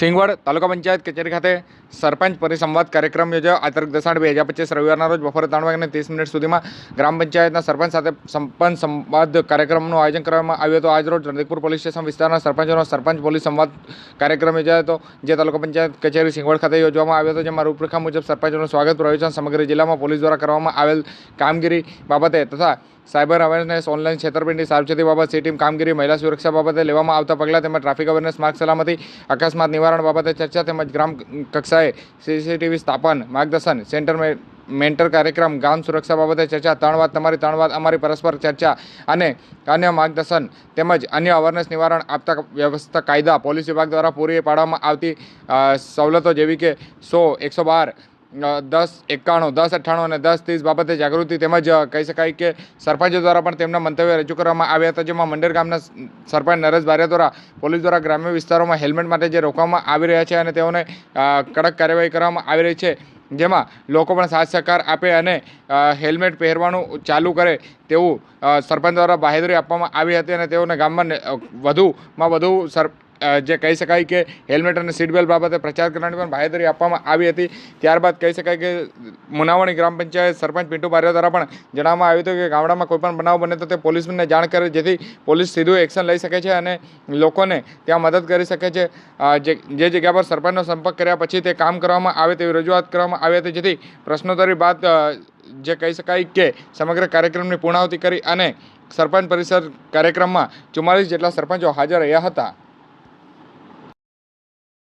સિંગવડ તાલુકા પંચાયત કચેરી ખાતે સરપંચ પરિસંવાદ કાર્યક્રમ યોજાયો. આ તારીખ દસાણ બે હજાર પચીસ રવિવારના રોજ બપોરે ત્રણ વાગ્યાને ત્રીસ મિનિટ સુધીમાં ગ્રામ પંચાયતના સરપંચ સાથે સંપન્ન સંવાદ કાર્યક્રમનું આયોજન કરવામાં આવ્યું હતું. આજરોજ રણદીપુર પોલીસ સ્ટેશન વિસ્તારના સરપંચોનો સરપંચ પોલીસ સંવાદ કાર્યક્રમ યોજાયો હતો, જે તાલુકા પંચાયત કચેરી સિંગવડ ખાતે યોજવામાં આવ્યો હતો. જેમાં રૂપરેખા મુજબ સરપંચોનું સ્વાગત પ્રવચન સમગ્ર જિલ્લામાં પોલીસ દ્વારા કરવામાં આવેલ કામગીરી બાબતે તથા સાયબર અવેરનેસ ઓનલાઈન છેતરપિંડી સાવચેતી બાબત, સી ટીમ કામગીરી, મહિલા સુરક્ષા બાબતે લેવામાં આવતા પગલાં તેમજ ટ્રાફિક અવેરનેસ, માર્ગ સલામતી, અકસ્માત નિવારણ બાબતે ચર્ચા તેમજ ગ્રામ કક્ષાએ સીસીટીવી સ્થાપન, માર્ગદર્શન, સેન્ટર મેન્ટર કાર્યક્રમ, ગામ સુરક્ષા બાબતે ચર્ચા, ત્રણ વાત, તમારી ત્રણ વાત, અમારી પરસ્પર ચર્ચા અને અન્ય માર્ગદર્શન તેમજ અન્ય અવેરનેસ નિવારણ આપતા વ્યવસ્થા કાયદા પોલીસ વિભાગ દ્વારા પૂરી પાડવામાં આવતી સવલતો જેવી કે સો, એકસો બાર દસ, એકાણું, દસ, અઠ્ઠાણું અને દસ ત્રીસ બાબતે જાગૃતિ તેમજ કહી શકાય કે સરપંચો દ્વારા પણ તેમના મંતવ્ય રજૂ કરવામાં આવ્યા હતા, જેમાં મંડેર ગામના સરપંચ નરેશ ભારિયા દ્વારા પોલીસ દ્વારા ગ્રામ્ય વિસ્તારોમાં હેલ્મેટ માટે જે રોકવામાં આવી રહ્યા છે અને તેઓને કડક કાર્યવાહી કરવામાં આવી રહી છે, જેમાં લોકો પણ સાથ સહકાર આપે અને હેલ્મેટ પહેરવાનું ચાલુ કરે તેવું સરપંચ દ્વારા બાહેધરી આપવામાં આવી હતી અને તેઓને ગામમાં વધુમાં વધુ સર જે કહી શકાય કે હેલ્મેટ અને સીટ બેલ્ટ બાબતે પ્રચાર કરવાની પણ બાહેધરી આપવામાં આવી હતી. ત્યારબાદ કહી શકાય કે મુનાવણી ગ્રામ પંચાયત સરપંચ પિન્ટુ બારિયા દ્વારા પણ જણાવવામાં આવ્યું હતું કે ગામડામાં કોઈ પણ બનાવ બને તો તે પોલીસને જાણ કરે, જેથી પોલીસ સીધું એક્શન લઈ શકે છે અને લોકોને ત્યાં મદદ કરી શકે છે. જે જગ્યા પર સરપંચનો સંપર્ક કર્યા પછી તે કામ કરવામાં આવે તેવી રજૂઆત કરવામાં આવી હતી, જેથી પ્રશ્નોત્તરી બાદ જે કહી શકાય કે સમગ્ર કાર્યક્રમની પૂર્ણાહુતિ કરી અને સરપંચ પરિષદ કાર્યક્રમમાં ચુમ્માલીસ જેટલા સરપંચો હાજર રહ્યા હતા.